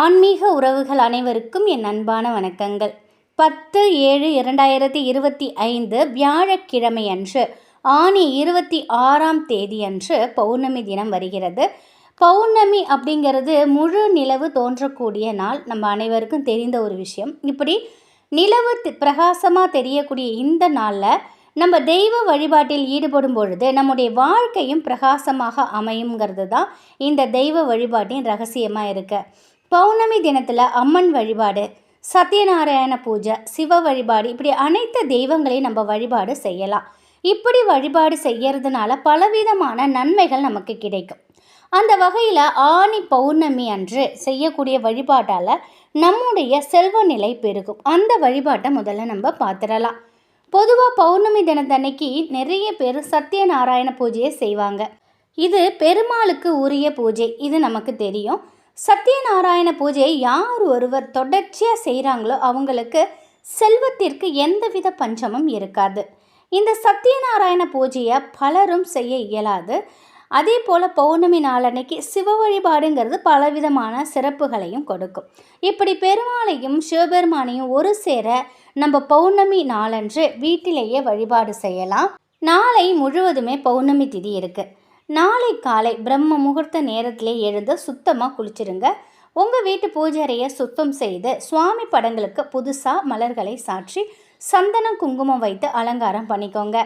ஆன்மீக உறவுகள் அனைவருக்கும் என் அன்பான வணக்கங்கள். பத்து ஏழு இரண்டாயிரத்தி இருபத்தி ஐந்து வியாழக்கிழமை அன்று ஆணி இருபத்தி ஆறாம் தேதி அன்று பௌர்ணமி தினம் வருகிறது. பௌர்ணமி அப்படிங்கிறது முழு நிலவு தோன்றக்கூடிய நாள். நம்ம அனைவருக்கும் தெரிந்த ஒரு விஷயம். இப்படி நிலவு பிரகாசமாக தெரியக்கூடிய இந்த நாளில் நம்ம தெய்வ வழிபாட்டில் ஈடுபடும் பொழுது நம்முடைய வாழ்க்கையும் பிரகாசமாக அமையுங்கிறது தான் இந்த தெய்வ வழிபாட்டின் ரகசியமாக இருக்குது பௌர்ணமி தினத்தில் அம்மன் வழிபாடு சத்யநாராயண பூஜை சிவ வழிபாடு இப்படி அனைத்து தெய்வங்களையும் நம்ம வழிபாடு செய்யலாம். இப்படி வழிபாடு செய்யறதுனால பலவிதமான நன்மைகள் நமக்கு கிடைக்கும். அந்த வகையில் ஆணி பௌர்ணமி அன்று செய்யக்கூடிய வழிபாட்டால் நம்முடைய செல்வ நிலை பெருகும். அந்த வழிபாட்டை முதல்ல நம்ம பார்த்துடலாம் பொதுவாக பௌர்ணமி தினத்தன்னைக்கு நிறைய பேர் சத்யநாராயண பூஜையை செய்வாங்க. இது பெருமாளுக்கு உரிய பூஜை இது நமக்கு தெரியும். சத்யநாராயண பூஜையை யார் ஒருவர் தொடர்ச்சியாக செய்கிறாங்களோ அவங்களுக்கு செல்வத்திற்கு எந்தவித பஞ்சமும் இருக்காது. இந்த சத்யநாராயண பூஜையை பலரும் செய்ய இயலாது. அதே போல் பௌர்ணமி நாளன்னைக்கு சிவ வழிபாடுங்கிறது பலவிதமான சிறப்புகளையும் கொடுக்கும். இப்படி பெருமாளையும் சிவபெருமானையும் ஒரு சேர நம்ம பௌர்ணமி நாளன்று வீட்டிலேயே வழிபாடு செய்யலாம். நாளை முழுவதுமே பௌர்ணமி திதி இருக்குது நாளை காலை பிரம்ம முகூர்த்த நேரத்திலே எழுந்து சுத்தமாக குளிச்சிருங்க. உங்கள் வீட்டு பூஜைறையை சுத்தம் செய்து சுவாமி படங்களுக்கு புதுசாக மலர்களை சாற்றி சந்தனம் குங்குமம் வைத்து அலங்காரம் பண்ணிக்கோங்க.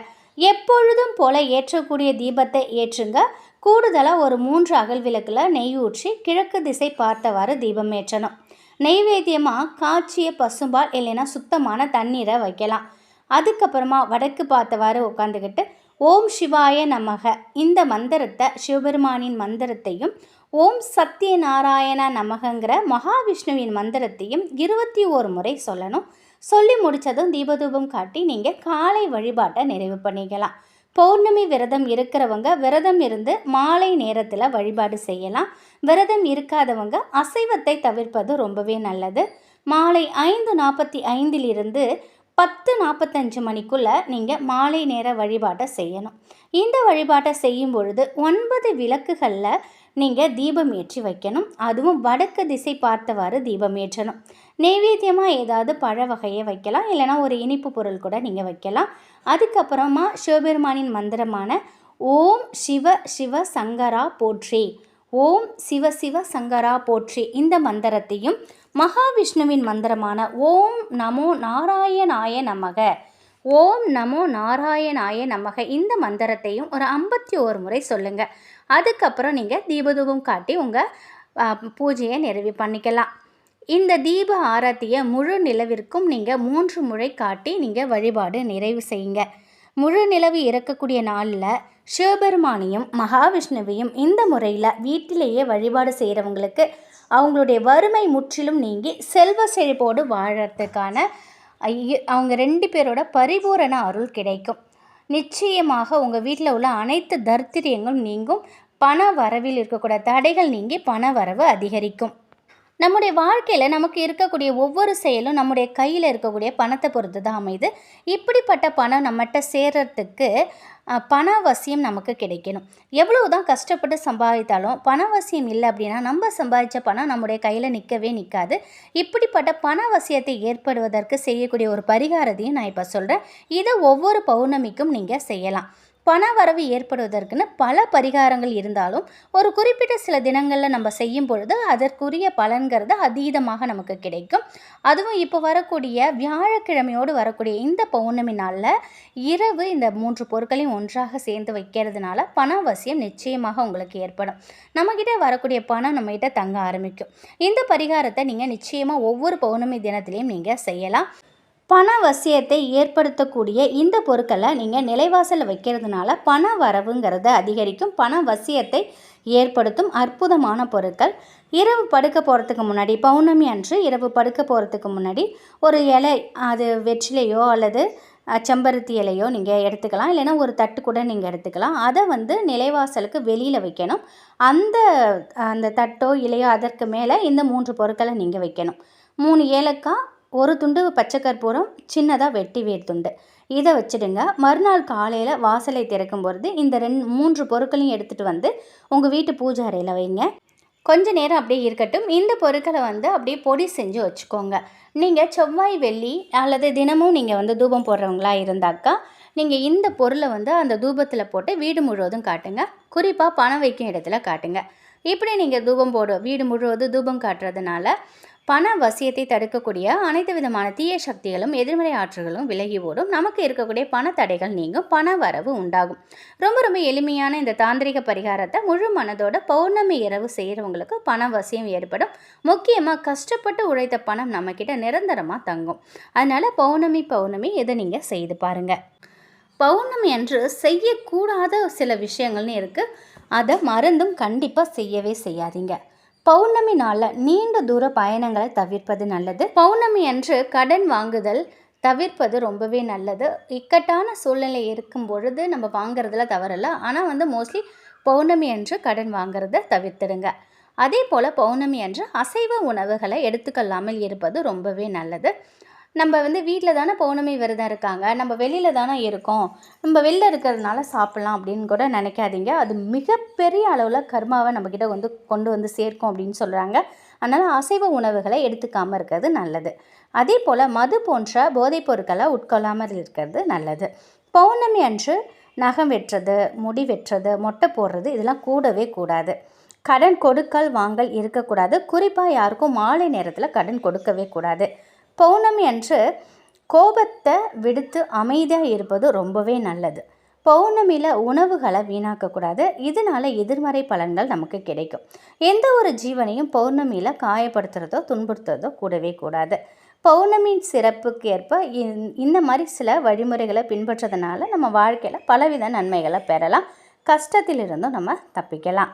எப்பொழுதும் போல ஏற்றக்கூடிய தீபத்தை ஏற்றுங்க. கூடுதலாக ஒரு மூன்று அகல் விளக்கில் நெய் ஊற்றி கிழக்கு திசை பார்த்தவாறு தீபம் ஏற்றணும். நெய்வேத்தியமாக காய்ச்சிய பசும்பால் இல்லைன்னா சுத்தமான தண்ணீரை வைக்கலாம். அதுக்கப்புறமா வடக்கு பார்த்தவாறு உட்காந்துக்கிட்டு ஓம் சிவாய நமக. இந்த மந்திரத்தை சிவபெருமானின் மந்திரத்தையும் ஓம் சத்யநாராயண நமகங்கிற மகாவிஷ்ணுவின் மந்திரத்தையும் இருபத்தி ஓரு முறை சொல்லணும். சொல்லி முடித்ததும் தீபதூபம் காட்டி நீங்கள் காலை வழிபாட்டை நிறைவு பண்ணிக்கலாம். பௌர்ணமி விரதம் இருக்கிறவங்க விரதம் இருந்து மாலை நேரத்தில் வழிபாடு செய்யலாம். விரதம் இருக்காதவங்க அசைவத்தை தவிர்ப்பது ரொம்பவே நல்லது. மாலை ஐந்து நாற்பத்தி ஐந்திலிருந்து பத்து நாற்பத்தஞ்சு மணிக்குள்ளே நீங்கள் மாலை நேர வழிபாட்டை செய்யணும். இந்த வழிபாட்டை செய்யும் பொழுது ஒன்பது விளக்குகளில் நீங்கள் தீபம் ஏற்றி வைக்கணும். அதுவும் வடக்கு திசை பார்த்தவாறு தீபம் ஏற்றணும். நெய்வேத்தியமாக ஏதாவது பழ வகையை வைக்கலாம். இல்லைனா ஒரு இனிப்பு பொருள் கூட நீங்கள் வைக்கலாம். அதுக்கப்புறமா சிவபெருமானின் மந்திரமான ஓம் சிவ சிவ சங்கரா போற்றி. ஓம் சிவ சிவ சங்கரா போற்றி. இந்த மந்திரத்தையும் மகாவிஷ்ணுவின் மந்திரமான ஓம் நமோ நாராயணாய நமக. ஓம் நமோ நாராயணாய நமக. இந்த மந்திரத்தையும் ஒரு ஐம்பத்தி ஓரு முறை சொல்லுங்கள் அதுக்கப்புறம் நீங்கள் தீபதூபம் காட்டி உங்கள் பூஜையை நிறைவு பண்ணிக்கலாம். இந்த தீப ஆரத்தியை முழு நிலவிற்கும் நீங்கள் மூன்று முறை காட்டி நீங்கள் வழிபாடு நிறைவு செய்யுங்க. முழு நிலவு இறக்கக்கூடிய நாளில் சிவபெருமானையும் மகாவிஷ்ணுவையும் இந்த முறையில் வீட்டிலேயே வழிபாடு செய்கிறவங்களுக்கு அவங்களுடைய வறுமை முற்றிலும் நீங்கி செல்வ செழிப்போடு வாழறதுக்கான அவங்க ரெண்டு பேரோட பரிபூரண அருள் கிடைக்கும். நிச்சயமாக உங்கள் வீட்டில் உள்ள அனைத்து தர்த்திரியங்களும் நீங்கும். பண வரவில் இருக்கக்கூடிய தடைகள் நீங்கி பண வரவு அதிகரிக்கும். நம்முடைய வாழ்க்கையில் நமக்கு இருக்கக்கூடிய ஒவ்வொரு செயலும் நம்முடைய கையில் இருக்கக்கூடிய பணத்தை பொறுத்து தான் அமையுது. இப்படிப்பட்ட பணம் நம்மகிட்ட சேர்றதுக்கு பணவசியம் நமக்கு கிடைக்கணும். எவ்வளோ தான் கஷ்டப்பட்டு சம்பாதித்தாலும் பணவசியம் இல்லை அப்படின்னா நம்ம சம்பாதிச்ச பணம் நம்முடைய கையில் நிற்கவே நிற்காது இப்படிப்பட்ட பணவசியத்தை ஏற்படுவதற்கு செய்யக்கூடிய ஒரு பரிகாரத்தையும் நான் இப்போ சொல்கிறேன் இதை ஒவ்வொரு பௌர்ணமிக்கும் நீங்கள் செய்யலாம். பண வரவு ஏற்படுவதற்குன்னு பல பரிகாரங்கள் இருந்தாலும் ஒரு குறிப்பிட்ட சில தினங்களில் நம்ம செய்யும் பொழுது அதற்குரிய பலன்கிறது அதீதமாக நமக்கு கிடைக்கும். அதுவும் இப்போ வரக்கூடிய வியாழக்கிழமையோடு வரக்கூடிய இந்த பௌர்ணமி நாளில் இரவு இந்த மூன்று பொருட்களையும் ஒன்றாக சேர்ந்து வைக்கிறதுனால பண அவசியம் நிச்சயமாக உங்களுக்கு ஏற்படும். நம்மக்கிட்ட வரக்கூடிய பணம் நம்மகிட்ட தங்க ஆரம்பிக்கும். இந்த பரிகாரத்தை நீங்கள் நிச்சயமாக ஒவ்வொரு பௌர்ணமி தினத்திலையும் நீங்கள் செய்யலாம். பண வசியத்தை ஏற்படுத்தக்கூடிய இந்த பொருட்களை நீங்கள் நிலைவாசலில் வைக்கிறதுனால பண வரவுங்கிறத அதிகரிக்கும். பண வசியத்தை ஏற்படுத்தும் அற்புதமான பொருட்கள். இரவு படுக்க போகிறதுக்கு முன்னாடி பௌர்ணமி அன்று இரவு படுக்க போகிறதுக்கு முன்னாடி ஒரு இலை அது வெற்றிலையோ அல்லது செம்பருத்தி இலையோ நீங்கள் எடுத்துக்கலாம். இல்லைனா ஒரு தட்டு கூட நீங்கள் எடுத்துக்கலாம். அதை வந்து நிலைவாசலுக்கு வெளியில் வைக்கணும். அந்த அந்த தட்டோ இலையோ அதற்கு மேலே இந்த மூன்று பொருட்களை நீங்கள் வைக்கணும். மூணு ஏலக்காய் ஒரு துண்டு பச்சை கற்பூரம் சின்னதாக வெட்டி வேர் துண்டு. இதை வச்சுடுங்க. மறுநாள் காலையில் வாசலை திறக்கும் பொழுது இந்த ரெண்டு மூன்று பொருட்களையும் எடுத்துகிட்டு வந்து உங்கள் வீட்டு பூஜை அறையில் வைங்க. கொஞ்ச நேரம் அப்படியே இருக்கட்டும். இந்த பொருட்களை வந்து அப்படியே பொடி செஞ்சு வச்சுக்கோங்க. நீங்கள் செவ்வாய் வெள்ளி அல்லது தினமும் நீங்கள் வந்து தூபம் போடுறவங்களா இருந்தாக்கா நீங்கள் இந்த பொருளை வந்து அந்த தூபத்தில் போட்டு வீடு முழுவதும் காட்டுங்க. குறிப்பாக பணம் வைக்கும் இடத்துல காட்டுங்க. இப்படி நீங்கள் தூபம் போடு வீடு முழுவதும் தூபம் காட்டுறதுனால பண வசியத்தை தடுக்கக்கூடிய அனைத்து விதமான தீய சக்திகளும் எதிர்மறை ஆற்றல்களும் விலகி ஓடும். நமக்கு இருக்கக்கூடிய பண தடைகள் நீங்கும் பண வரவு உண்டாகும். ரொம்ப ரொம்ப எளிமையான இந்த தாந்திரிக பரிகாரத்தை முழு மனதோட பௌர்ணமி இரவு செய்கிறவங்களுக்கு பண வசியம் ஏற்படும். முக்கியமாக கஷ்டப்பட்டு உழைத்த பணம் நம்மக்கிட்ட நிரந்தரமாக தங்கும். அதனால் பௌர்ணமி பௌர்ணமி இதை நீங்கள் செய்து பாருங்கள் பௌர்ணமி அன்று செய்யக்கூடாத சில விஷயங்கள்னு இருக்குது அதை மறந்தும் கண்டிப்பாக செய்யவே செய்யாதீங்க. பௌர்ணமி நாளில் நீண்ட தூர பயணங்களை தவிர்ப்பது நல்லது. பௌர்ணமி அன்று கடன் வாங்குதல் தவிர்ப்பது ரொம்பவே நல்லது. இக்கட்டான சூழ்நிலை இருக்கும் பொழுது நம்ம வாங்குறதுல தவறலை ஆனால் வந்து மோஸ்ட்லி பௌர்ணமி அன்று கடன் வாங்குறத தவிர்த்துடுங்க. அதே போல் பௌர்ணமி அன்று அசைவ உணவுகளை எடுத்துக்கொள்ளாமல் இருப்பது ரொம்பவே நல்லது. நம்ம வந்து வீட்டில் தானே பௌர்ணமி விரதம் இருக்காங்க. நம்ம வெளியில் தானே இருக்கோம். நம்ம வெளில இருக்கிறதுனால சாப்பிட்லாம் அப்படின்னு கூட நினைக்காதீங்க. அது மிகப்பெரிய அளவில் கர்மாவை நம்மக்கிட்ட வந்து கொண்டு வந்து சேர்க்கும் அப்படின்னு சொல்கிறாங்க அதனால் அசைவ உணவுகளை எடுத்துக்காமல் இருக்கிறது நல்லது. அதே போல் மது போன்ற போதைப் பொருட்களை உட்கொள்ளாமல் இருக்கிறது நல்லது. பௌர்ணமி அன்று நகம் வெட்டுறது முடி வெட்டுறது மொட்டை போடுறது இதெல்லாம் கூடவே கூடாது. கடன் கொடுக்கல் வாங்கல் இருக்கக்கூடாது. குறிப்பாக யாருக்கும் மாலை நேரத்தில் கடன் கொடுக்கவே கூடாது. பௌர்ணமி அன்று கோபத்தை விடுத்து அமைதியாக இருப்பது ரொம்பவே நல்லது. பௌர்ணமியில் உணவுகளை வீணாக்கக்கூடாது. இதனால் எதிர்மறை பலன்கள் நமக்கு கிடைக்கும். எந்த ஒரு ஜீவனையும் பௌர்ணமியில் காயப்படுத்துகிறதோ துன்புறுத்துறதோ கூடவே கூடாது. பௌர்ணமியின் சிறப்புக்கு ஏற்ப இந்த மாதிரி சில வழிமுறைகளை பின்பற்றதுனால நம்ம வாழ்க்கையில் பலவித நன்மைகளை பெறலாம். கஷ்டத்திலிருந்தும் நம்ம தப்பிக்கலாம்.